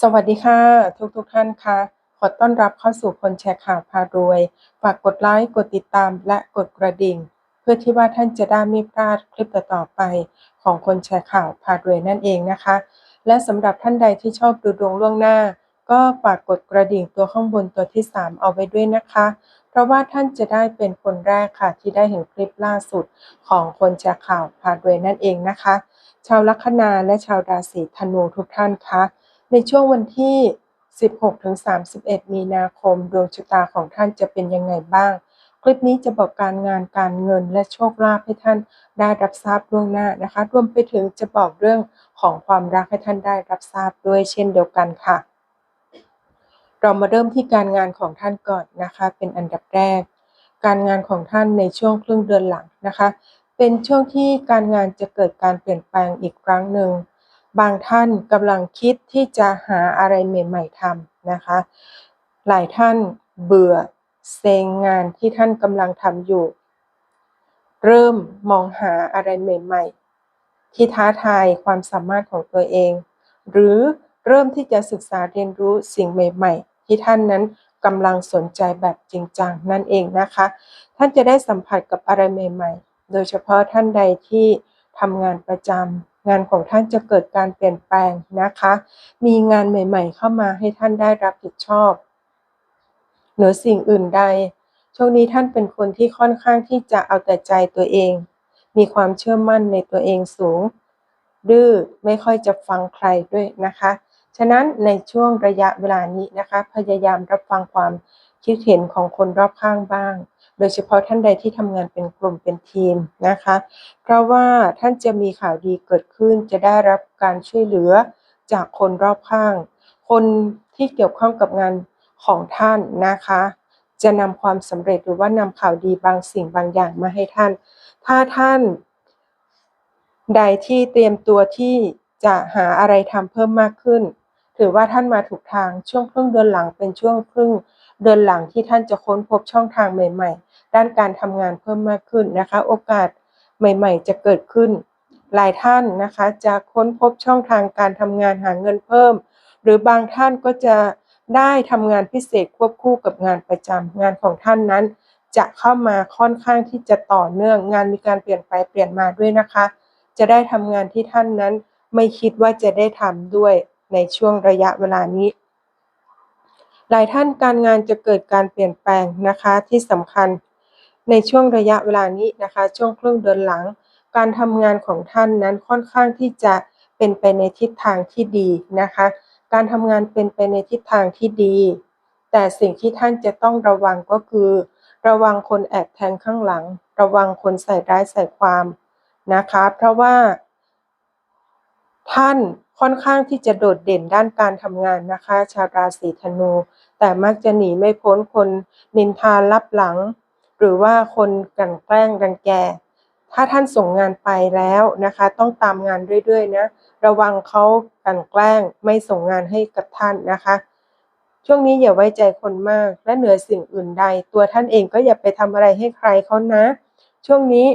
สวัสดีค่ะ ทุกทุกๆท่านค่ะ ขอต้อนรับเข้าสู่คนแชร์ข่าวพารวย ฝากกดไลค์กดติดตามและกดกระดิ่ง เพื่อที่ว่าท่านจะได้ไม่พลาดคลิปต่อไป ของคนแชร์ข่าวพารวยนั่นเองนะคะ และสำหรับท่านใดที่ชอบดูดวงล่วงหน้า ก็ฝากกดกระดิ่งตัวข้างบนตัวที่ 3 เอาไว้ด้วยนะคะ เพราะว่าท่านจะได้เป็นคนแรกค่ะ ที่ได้เห็นคลิปล่าสุดของคนแชร์ข่าวพารวยนั่นเองนะคะ ชาวลัคนาและชาวราศีธนูทุกท่านคะ ในช่วงวันที่ 16-31 มีนาคม ดวงชะตาของท่านจะเป็นยังไงบ้าง คลิปนี้จะบอกการงานการเงินและโชคลาภให้ท่านได้รับทราบล่วงหน้านะคะ รวมไปถึงจะบอกเรื่องของความรักให้ท่านได้รับทราบด้วยเช่นเดียวกันค่ะ เรามาเริ่มที่การงานของท่านก่อนนะคะ เป็นอันดับแรก การงานของท่านในช่วงครึ่งเดือนหลังนะคะ เป็นช่วงที่การงานจะเกิดการเปลี่ยนแปลงอีกครั้งหนึ่ง บางท่านกำลังคิดที่จะหาอะไรใหม่ๆทำนะคะ หลายท่านเบื่อเซ็งงานที่ท่านกำลังทำอยู่ เริ่มมองหาอะไรใหม่ๆ ที่ท้าทายความสามารถของตัวเอง หรือเริ่มที่จะศึกษาเรียนรู้สิ่งใหม่ๆ ที่ท่านนั้นกำลังสนใจแบบจริงจังนั่นเองนะคะ ท่านจะได้สัมผัสกับอะไรใหม่ ๆ โดยเฉพาะท่านใดที่ทำงานประจำ งานของท่านจะเกิดการเปลี่ยนแปลงนะคะ มีงานใหม่ๆ เข้ามาให้ท่านได้รับผิดชอบ เหนือสิ่งอื่นใด ช่วงนี้ท่านเป็นคนที่ค่อนข้างที่จะเอาแต่ใจตัวเอง มีความเชื่อมั่นในตัวเองสูง ดื้อไม่ค่อยจะฟังใครด้วยนะคะ ฉะนั้นในช่วงระยะเวลานี้นะคะ พยายามรับฟังความ คิดเห็นของคนรอบข้างบ้าง โดยเฉพาะท่านใดที่ทำงานเป็นกลุ่มเป็นทีมนะคะ เพราะว่าท่านจะมีข่าวดีเกิดขึ้น จะได้รับการช่วยเหลือจากคนรอบข้าง คนที่เกี่ยวข้องกับงานของท่านนะคะ จะนำความสำเร็จหรือว่านำข่าวดีบางสิ่งบางอย่างมาให้ท่าน ถ้าท่าน ใดที่เตรียมตัวที่จะหาอะไรทำเพิ่มมากขึ้น ถือว่าท่านมาถูกทางช่วงครึ่งเดือนหลังเป็นช่วงครึ่ง เดือนหลังที่ท่านจะค้นพบช่องทางใหม่ ๆ ด้านการทำงานเพิ่มมากขึ้นนะคะ โอกาสใหม่ ๆ จะเกิดขึ้น หลายท่านนะคะจะค้นพบช่องทางการทำงานหาเงินเพิ่ม หรือบางท่านก็จะได้ทำงานพิเศษควบคู่กับงานประจำงานของท่านนั้น จะเข้ามาค่อนข้างที่จะต่อเนื่อง งานมีการเปลี่ยนไปเปลี่ยนมาด้วยนะคะ จะได้ทำงานที่ท่านนั้นไม่คิดว่าจะได้ทำด้วยในช่วงระยะเวลานี้ หลายท่านการงานจะเกิดการเปลี่ยนแปลงนะคะที่สำคัญ ในช่วงระยะเวลานี้นะคะ ช่วงครึ่งเดือนหลัง การทำงานของท่านนั้นค่อนข้างที่จะเป็นไปในทิศทางที่ดีนะคะ การทำงานเป็นไปในทิศทางที่ดี แต่สิ่งที่ท่านจะต้องระวังก็คือ ระวังคนแอบแทงข้างหลัง ระวังคนใส่ร้ายใส่ความนะคะ เพราะว่า ท่านค่อนข้างที่จะโดดเด่นด้านการทำงานนะคะ ชาวราศีธนู แต่มักจะหนีไม่พ้นคนนินทาลับหลัง หรือว่าคนกลั่นแกล้งรังแก ถ้าท่านส่งงานไปแล้วนะคะ ต้องตามงานเรื่อยๆนะระวังเขากลั่นแกล้งไม่ส่งงานให้กับท่านนะคะ ช่วงนี้อย่าไว้ใจคนมากและเหนือสิ่งอื่นใด ตัวท่านเองก็อย่าไปทำอะไรให้ใครเขานะ ช่วงนี้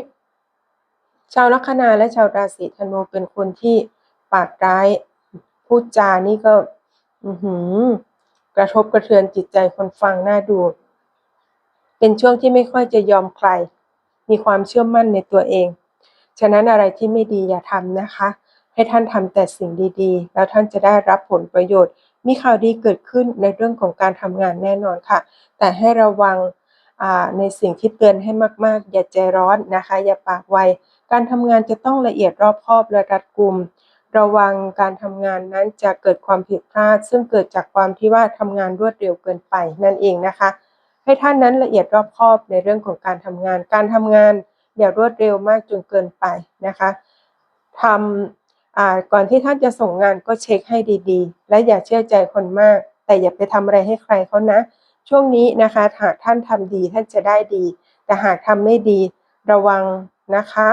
ชาวลัคนาและชาวราศีธนูเป็นคนที่ ปากร้ายพูดจานี่ก็ อืกระทบกระเทือนจิตใจคนฟังน่าดู เป็นช่วงที่ไม่ค่อยจะยอมใคร มีความเชื่อมั่นในตัวเอง ฉะนั้นอะไรที่ไม่ดีอย่าทำนะคะ ให้ท่านทำแต่สิ่งดีๆ แล้วท่านจะได้รับผลประโยชน์ มีข่าวดีเกิดขึ้นในเรื่องของการทำงานแน่นอนค่ะ แต่ให้ระวังในสิ่งที่เตือนให้มากๆ อย่าใจร้อนนะคะ อย่าปากไว การทำงานจะต้องละเอียดรอบคอบและรัดกุม ระวังการทำงานนั้นจะเกิดความผิดพลาด ซึ่งเกิดจากความที่ว่าทำงานรวดเร็วเกินไปนั่นเองนะคะ ให้ท่านนั้นละเอียดรอบคอบในเรื่องของการทำงาน การทำงานอย่ารวดเร็วมากจนเกินไปนะคะทำก่อนที่ท่านจะส่งงานก็เช็คให้ดีๆ และอย่าเชื่อใจคนมาก แต่อย่าไปทำอะไรให้ใครเขานะ ช่วงนี้นะคะหากท่านทำดีท่านจะได้ดี แต่หากทำไม่ดีระวังนะคะ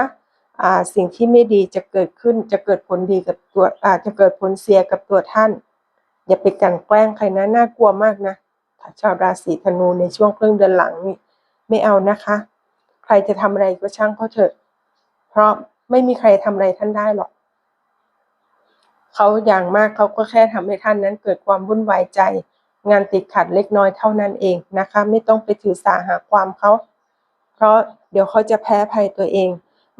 สิ่งที่ไม่ดีจะเกิดขึ้นจะเกิดผลดีกับตัวอาจจะเกิดผลเสียกับตัวท่าน อย่าไปกันแกล้งใครนะน่ากลัวมากนะชาวราศีธนูในช่วงครึ่งเดือนหลังนี่ไม่เอานะคะ ใครจะทำอะไรก็ช่างเขาเถอะ เพราะไม่มีใครทำอะไรท่านได้หรอกเขาอย่างมากเขาก็แค่ทำให้ท่านนั้นเกิดความวุ่นวายใจ งานติดขัดเล็กน้อยเท่านั้นเองนะคะ ไม่ต้องไปถือสาหาความเขาเพราะเดี๋ยวเขาจะแพ้ภัยตัวเอง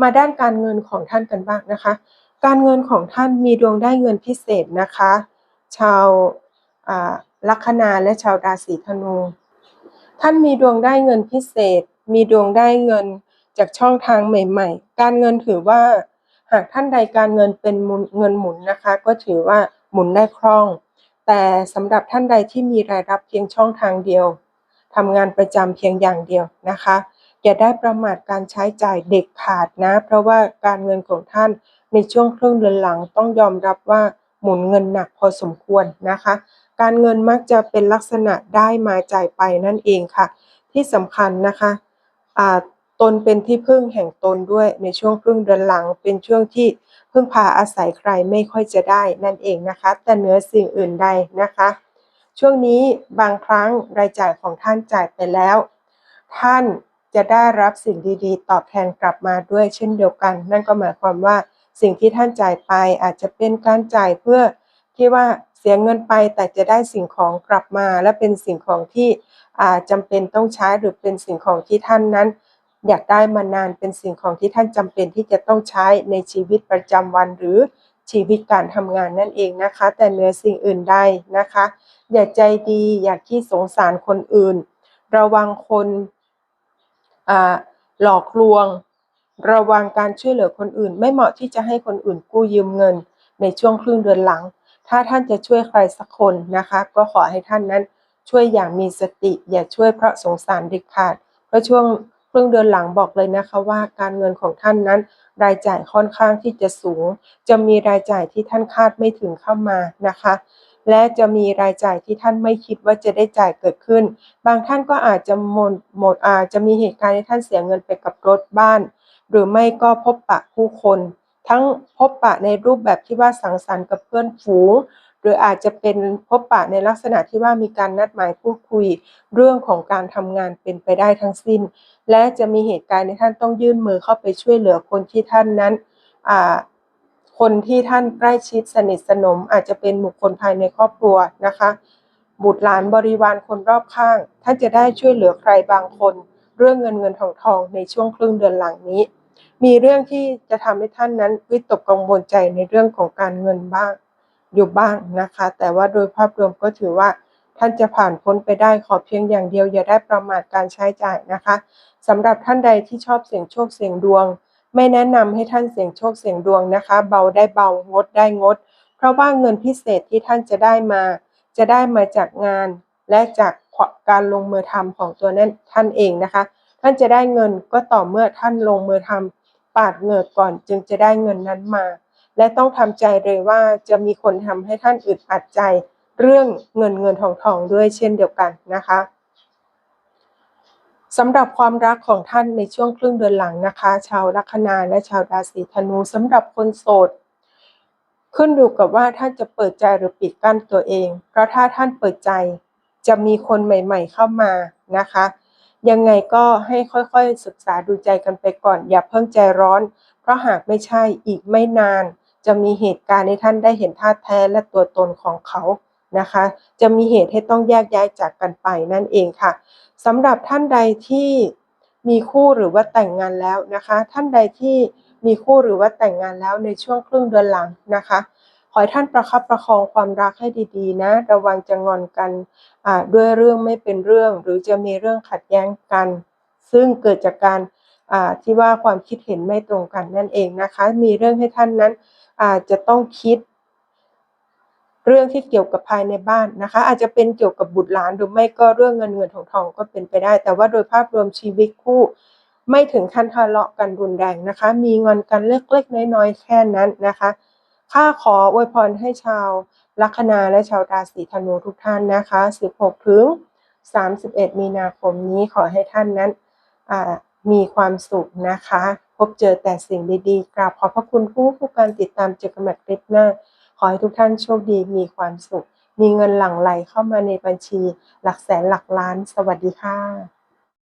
มาด้านการเงินของท่านกันบ้างนะคะ การเงินของท่านมีดวงได้เงินพิเศษนะคะ ชาวลัคนาและชาวราศีธนู ท่านมีดวงได้เงินพิเศษ มีดวงได้เงินจากช่องทางใหม่ ๆ การเงินถือว่า หากท่านใดการเงินเป็นเงินหมุนนะคะ ก็ถือว่าหมุนได้คล่อง แต่สำหรับท่านใดที่มีรายรับเพียงช่องทางเดียวทำงานประจำเพียงอย่างเดียวนะคะ อย่าได้ประมาทการใช้จ่ายเด็กขาดนะ เพราะว่าการเงินของท่านในช่วงครึ่งเดือนหลังต้องยอมรับว่าหมุนเงินหนักพอสมควรนะคะ การเงินมักจะเป็นลักษณะได้มาจ่ายไปนั่นเองค่ะ ที่สำคัญนะคะตนเป็นที่พึ่งแห่งตนด้วยในช่วงครึ่งเดือนหลัง เป็นช่วงที่พึ่งพาอาศัยใครไม่ค่อยจะได้นั่นเองนะคะ แต่เหนือสิ่งอื่นใดนะคะ ช่วงนี้บางครั้งรายจ่ายของท่านจ่ายไปแล้ว ท่าน จะได้รับสิ่งดีๆ ตอบแทนกลับมาด้วยเช่นเดียวกัน นั่นก็หมายความว่าสิ่งที่ท่านจ่ายไปอาจจะเป็นการจ่ายเพื่อที่ว่าเสียเงินไปแต่จะได้สิ่งของกลับมา และเป็นสิ่งของที่จำเป็นต้องใช้หรือเป็นสิ่งของที่ท่านนั้น อยากได้มานานเป็นสิ่งของที่ท่านจำเป็นที่จะต้องใช้ในชีวิตประจำวันหรือชีวิตการทำงานนั่นเองนะคะ แต่เหนือสิ่งอื่นใดนะคะ อย่าใจดีอย่าขี้สงสารคนอื่น ระวังคน หลอกลวง ระวังการช่วยเหลือคนอื่น ไม่เหมาะที่จะให้คนอื่นกู้ยืมเงิน ในช่วงครึ่งเดือนหลัง ถ้าท่านจะช่วยใครสักคนนะคะ ก็ขอให้ท่านนั้นช่วยอย่างมีสติ อย่าช่วยเพราะสงสารเด็กขาด เพราะช่วงครึ่งเดือนหลังบอกเลยนะคะว่าการเงินของท่านนั้น รายจ่ายค่อนข้างที่จะสูง จะมีรายจ่ายที่ท่านคาดไม่ถึงเข้ามานะคะ และจะมีรายจ่ายที่ท่านไม่คิดว่าจะได้จ่ายเกิดขึ้น บางท่านก็อาจจะหมดหมดอาจจะมีเหตุการณ์ที่ท่านเสียเงินไปกับรถบ้าน หรือไม่ก็พบปะผู้คน ทั้งพบปะในรูปแบบที่ว่าสังสรรค์กับเพื่อนฝูง หรืออาจจะเป็นพบปะในลักษณะที่ว่ามีการนัดหมายพูดคุย เรื่องของการทำงานเป็นไปได้ทั้งสิ้น และจะมีเหตุการณ์ที่ท่านต้องยื่นมือเข้าไปช่วยเหลือคนที่ท่านนั้น คนที่ท่านใกล้ชิดสนิทสนม อาจจะเป็นบุคคลภายในครอบครัวนะคะ บุตรหลานบริวารคนรอบข้าง ท่านจะได้ช่วยเหลือใครบางคน เรื่องเงินเงินทองทองในช่วงครึ่งเดือนหลังนี้ มีเรื่องที่จะทำให้ท่านนั้นวิตกกังวลใจในเรื่องของการเงินบ้างอยู่บ้างนะคะ แต่ว่าโดยภาพรวมก็ถือว่าท่านจะผ่านพ้นไปได้ขอเพียงอย่างเดียวอย่าได้ประมาทการใช้จ่ายนะคะสำหรับท่านใดที่ชอบเสี่ยงโชคเสี่ยงดวง ไม่แนะนำให้ท่านเสี่ยงโชคเสี่ยงดวงนะคะ เบาได้เบางดได้งด เพราะว่าเงินพิเศษที่ท่านจะได้มา จะได้มาจากงาน และจากการลงมือทำของตัวนั้นท่านเองนะคะ ท่านจะได้เงินก็ต่อเมื่อท่านลงมือทำปาดเงินก่อนจึงจะได้เงินนั้นมา และต้องทำใจเลยว่าจะมีคนทำให้ท่านอึดอัดใจ เรื่องเงินเงินทองทองด้วยเช่นเดียวกันนะคะ สำหรับความรักของท่านในช่วงครึ่งเดือนหลังนะคะ ชาวลัคนาและชาวราศีธนูสำหรับคนโสด ขึ้นอยู่กับว่าท่านจะเปิดใจหรือปิดกั้นตัวเอง เพราะถ้าท่านเปิดใจจะมีคนใหม่ ๆ เข้ามานะคะ ยังไงก็ให้ค่อยๆศึกษาดูใจกันไปก่อน อย่าเพิ่งใจร้อน เพราะหากไม่ใช่อีกไม่นาน จะมีเหตุการณ์ให้ท่านได้เห็นท่าแท้และตัวตนของเขา นะคะ จะมีเหตุให้ต้องแยกย้ายจากกันไปนั่นเองค่ะสำหรับท่านใดที่มีคู่หรือว่าแต่งงานแล้วนะคะ ท่านใดที่มีคู่หรือว่าแต่งงานแล้วในช่วงครึ่งเดือนหลังนะคะ ขอให้ท่านประคับประคองความรักให้ดีๆ นะ ระวังจะงอนกันด้วยเรื่องไม่เป็นเรื่อง หรือจะมีเรื่องขัดแย้งกัน ซึ่งเกิดจากการที่ว่าความคิดเห็นไม่ตรงกันนั่นเองนะคะ มีเรื่องให้ท่านนั้นอาจจะต้องคิด เรื่องที่เกี่ยวกับภายในบ้านนะคะ อาจจะเป็นเกี่ยวกับบุตรหลานหรือไม่ก็เรื่องเงินเงินทองทองก็เป็นไปได้ แต่ว่าโดยภาพรวมชีวิตคู่ ไม่ถึงขั้นทะเลาะกันรุนแรงนะคะ มีงอนกันเล็กๆน้อยๆแค่นั้นนะคะข้าขออวยพรให้ชาวลัคนาและชาวราศีธนูทุกท่านนะคะ 16 ถึง 31 มีนาคมนี้ขอให้ท่านนั้นมีความสุขนะคะ พบเจอแต่สิ่งดีๆ กราบขอบพระคุณผู้ผู้การติดตามเจอกันใหม่คลิปหน้า ขอให้ทุกท่านโชคดีมีความสุข มีเงินหลั่งไหลเข้ามาในบัญชี หลักแสนหลักล้าน สวัสดีค่ะ